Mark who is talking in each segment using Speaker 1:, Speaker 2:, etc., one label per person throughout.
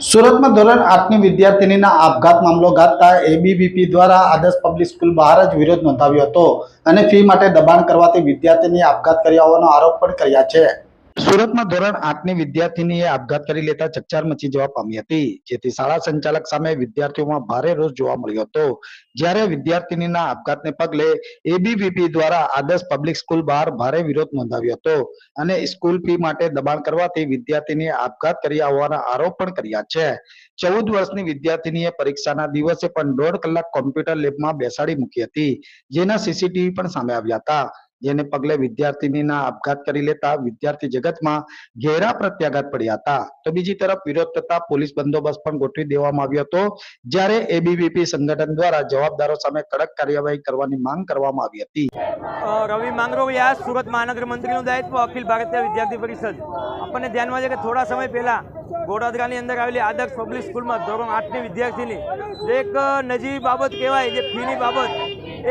Speaker 1: સુરતમાં ધોરણ આઠની વિદ્યાર્થીનીના આપઘાત મામલો ગાતા એબીવીપી દ્વારા આદર્શ પબ્લિક સ્કૂલ બહાર જ વિરોધ નોંધાવ્યો હતો અને ફી માટે દબાણ કરવાથી વિદ્યાર્થીની આપઘાત કર્યા હોવાનો આરોપ પણ કર્યા છે. સુરતમાં ધોરણ આઠની વિદ્યાર્થીનીએ આપઘાત કરી લેતા ચકચાર મચી જવા પામી હતી, જેથી શાળા સંચાલક સામે વિદ્યાર્થીઓમાં ભારે રોષ જોવા મળ્યો હતો. જ્યારે વિદ્યાર્થીનીના આપઘાતને પગલે એબીવીપી દ્વારા આદર્શ પબ્લિક સ્કૂલ બહાર ભારે વિરોધ નોંધાવ્યો હતો અને સ્કૂલ ફી માટે દબાણ કરવાથી વિદ્યાર્થીનીએ આપઘાત કર્યા હોવાના આરોપ પણ કર્યા છે. ચૌદ વર્ષની વિદ્યાર્થીનીએ પરીક્ષાના દિવસે પણ દોઢ કલાક કોમ્પ્યુટર લેબમાં બેસાડી મૂકી હતી, જેના સીસીટીવી પણ સામે આવ્યા હતા. જેને પગલે વિદ્યાર્થીનીના આપઘાત કરી લેતા વિદ્યાર્થી જગતમાં ઘેરા પ્રત્યાઘાત પડ્યા હતા. તો બીજી તરફ વિરોધ થતા પોલીસ બંદોબસ્ત પણ ગોઠવી દેવામાં આવ્યો હતો, જ્યારે એબીવીપી સંગઠન દ્વારા જવાબદારો સામે કડક કાર્યવાહી કરવાની માંગ કરવામાં આવી હતી.
Speaker 2: રવિ માંગરોળિયા સુરત મહાનગર મંત્રીનું દાયિત્વ, અખિલ ભારતીય વિદ્યાર્થી પરિષદ. આપણને ધ્યાનમાં છે કે થોડા સમય પહેલા ગોડાદરાની અંદર આવેલી આદર્શ પબ્લિક સ્કૂલમાં ધોરણ આઠની વિદ્યાર્થીની એક નજીવી બાબત કહેવાય, જે ફીની બાબત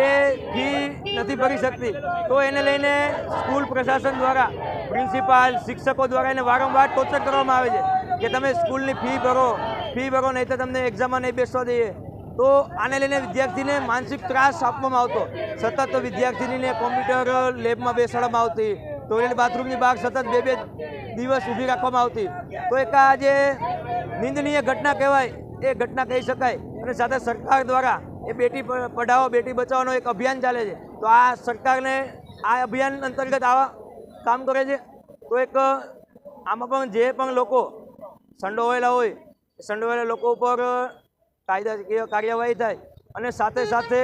Speaker 2: એ ફી નથી ભરી શકતી. તો એને લઈને સ્કૂલ પ્રશાસન દ્વારા, પ્રિન્સિપાલ, શિક્ષકો દ્વારા એને વારંવાર ટોર્ચર કરવામાં આવે છે કે તમે સ્કૂલની ફી ભરો ફી ભરો નહીં તો તમને એક્ઝામમાં નહીં બેસવા દઈએ. તો આને લઈને વિદ્યાર્થીને માનસિક ત્રાસ આપવામાં આવતો. સતત વિદ્યાર્થીનીને કોમ્પ્યુટર લેબમાં બેસાડવામાં આવતી. ટોયલેટ બાથરૂમની બહાર સતત બે બે દિવસ ઊભી રાખવામાં આવતી. તો એક આ જે નિંદનીય ઘટના કહેવાય, એ ઘટના કહી શકાય. અને સાથે સરકાર દ્વારા એ બેટી પઢાઓ, બેટી બચાવવાનો એક અભિયાન ચાલે છે. તો આ સરકારને આ અભિયાન અંતર્ગત આવા કામ કરે છે. તો એક, આમાં પણ જે પણ લોકો સંડોવાયેલા હોય સંડોવાયેલા લોકો ઉપર કાયદાકીય કાર્યવાહી થાય. અને સાથે સાથે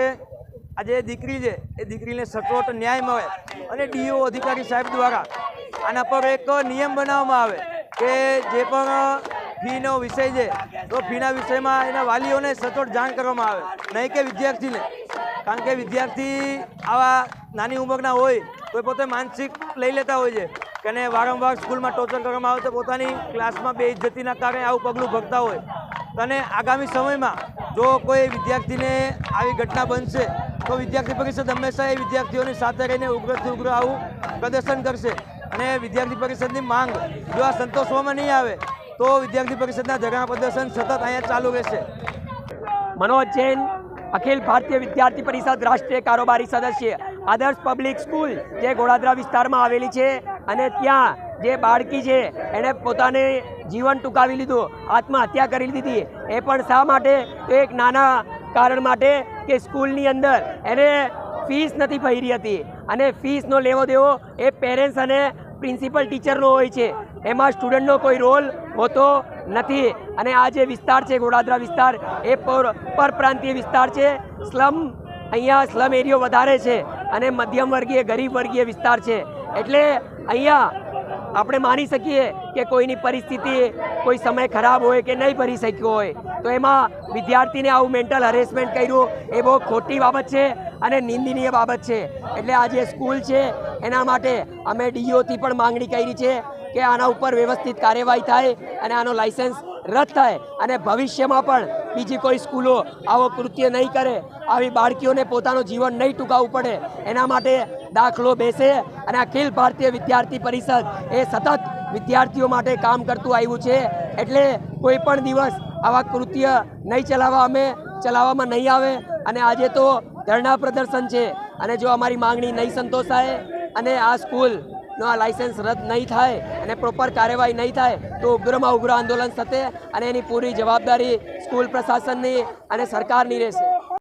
Speaker 2: આ જે દીકરી છે, એ દીકરીને સચોટ ન્યાય મળે. અને ડીઓ અધિકારી સાહેબ દ્વારા આના પર એક નિયમ બનાવવામાં આવે કે જે પણ ફીનો વિષય છે. તો ફીના વિષયમાં એના વાલીઓને સચોટ જાણ કરવામાં આવે. નહીં કે વિદ્યાર્થીને. કારણ કે વિદ્યાર્થી આવા નાની ઉંમરના હોય, તો પોતે માનસિક લઈ લેતા હોય છે. એને વારંવાર સ્કૂલમાં ટોર્ચર કરવામાં આવે તો પોતાની ક્લાસમાં બે ઇજ્જતીના કારણે આવું પગલું ભરતા હોય. અને આગામી સમયમાં જો કોઈ વિદ્યાર્થીને આવી ઘટના બનશે, તો વિદ્યાર્થી પરિષદ હંમેશા એ વિદ્યાર્થીઓની સાથે રહીને ઉગ્રથી ઉગ્ર આવું પ્રદર્શન કરશે. અને વિદ્યાર્થી પરિષદની માંગ જો આ સંતોષવામાં નહીં આવે તો વિદ્યાર્થી પરિષદના ધરણા પ્રદર્શન સતત અહીંયા ચાલુ રહેશે.
Speaker 3: મનોજ જૈન, અખિલ ભારતીય વિદ્યાર્થી પરિષદ રાષ્ટ્રીય કારોબારી સદસ્ય, આદર્શ પબ્લિક સ્કૂલ જે ગોળાદરા વિસ્તારમાં આવેલી છે અને ત્યાં જે બાળકી છે, એણે પોતાને જીવન ટૂંકાવી લીધું, આત્મહત્યા કરી લીધી. એ પણ શા માટે? તો એક નાના કારણ માટે કે સ્કૂલની અંદર એને ફીસ નથી ભરી હતી. અને ફીસનો લેવો દેવો એ પેરેન્ટ્સ અને પ્રિન્સિપલ ટીચરનો હોય છે. એમાં સ્ટુડન્ટનો કોઈ રોલ હોતો નથી. અને આ જે વિસ્તાર છે, ગોડાદરા વિસ્તાર, એ પર, પરપ્રાંતીય વિસ્તાર છે. સ્લમ, અહીંયા સ્લમ એરિયો વધારે છે અને મધ્યમ વર્ગીય, ગરીબ વર્ગીય વિસ્તાર છે. એટલે અહીંયા આપણે માની શકીએ કે કોઈની પરિસ્થિતિ, કોઈ સમય ખરાબ હોય કે નહીં ભરી શક્યો હોય, તો એમાં વિદ્યાર્થીને આવું મેન્ટલ હરેસમેન્ટ કર્યું, એ બહુ ખોટી બાબત છે અને નિંદનીય બાબત છે. એટલે આ જે સ્કૂલ છે એના માટે અમે ડીઓથી પણ માંગણી કરી છે કે આના ઉપર વ્યવસ્થિત કાર્યવાહી થાય અને આનો લાઇસન્સ રદ થાય અને ભવિષ્યમાં પણ બીજી કોઈ સ્કૂલો આવો કૃત્ય નહીં કરે, આવી બાળકીઓને પોતાનું જીવન નહીં ટૂંકાવવું પડે. એના માટે દાખલો બેસે અને અખિલ ભારતીય વિદ્યાર્થી પરિષદ એ સતત વિદ્યાર્થીઓ માટે કામ કરતું આવ્યું છે. એટલે કોઈ પણ દિવસ આવા કૃત્ય નહીં ચલાવવા અમે ચલાવવામાં નહીં આવે. અને આજે તો ધરણા પ્રદર્શન છે. અને જો અમારી માંગણી નહીં સંતોષાય અને આ સ્કૂલનો આ લાઇસન્સ રદ નહીં થાય અને પ્રોપર કાર્યવાહી નહીં થાય, તો ઉગ્રમાં ઉગ્ર આંદોલન થશે અને એની પૂરી જવાબદારી સ્કૂલ પ્રશાસનની અને સરકારની રહેશે.